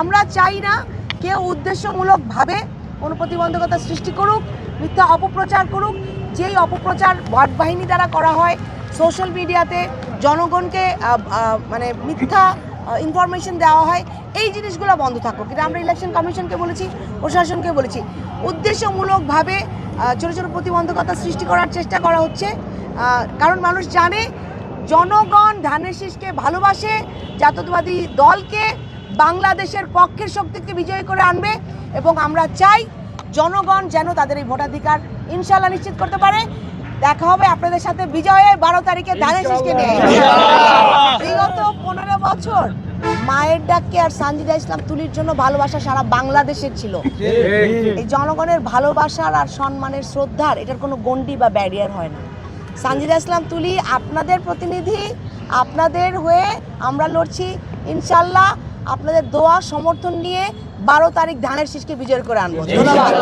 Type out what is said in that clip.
আমরা চাই না কেউ উদ্দেশ্যমূলকভাবে কোনো প্রতিবন্ধকতা সৃষ্টি করুক, মিথ্যা অপপ্রচার করুক, যেই অপপ্রচার ওয়ার্ড বাহিনী দ্বারা করা হয় সোশ্যাল মিডিয়াতে জনগণকে মানে মিথ্যা ইনফরমেশন দেওয়া হয়, এই জিনিসগুলো বন্ধ থাকুক। কিন্তু আমরা ইলেকশন কমিশনকে বলেছি, প্রশাসনকে বলেছি। উদ্দেশ্যমূলকভাবে ছোট ছোট প্রতিবন্ধকতা সৃষ্টি করার চেষ্টা করা হচ্ছে। কারণ মানুষ জানে, জনগণ ধানের শীষকে ভালোবাসে, জাতীয়তাবাদী দলকে বাংলাদেশের পক্ষের শক্তিকে বিজয় করে আনবে এবং আমরা চাই জনগণ যেন তাদের এই ভোটাধিকার ইনশাল্লাহ নিশ্চিত করতে পারে। দেখা হবে আপনাদের সাথে বিজয়ে বারো তারিখে ধানের শীষকে নিয়ে। বিগত পনেরো বছর মায়ের ডাককে আর সানজিদা ইসলাম তুলির জন্য ভালোবাসা সারা বাংলাদেশের ছিল। এই জনগণের ভালোবাসার আর সম্মানের শ্রদ্ধার এটার কোনো গণ্ডি বা ব্যারিয়ার হয় না। সানজিদা ইসলাম তুলি আপনাদের প্রতিনিধি আপনাদের হয়ে আমরা লড়ছি। ইনশাল্লাহ আপনাদের দোয়া সমর্থন নিয়ে বারো তারিখ ধানের শীষকে বিজয় করে আনব। ধন্যবাদ।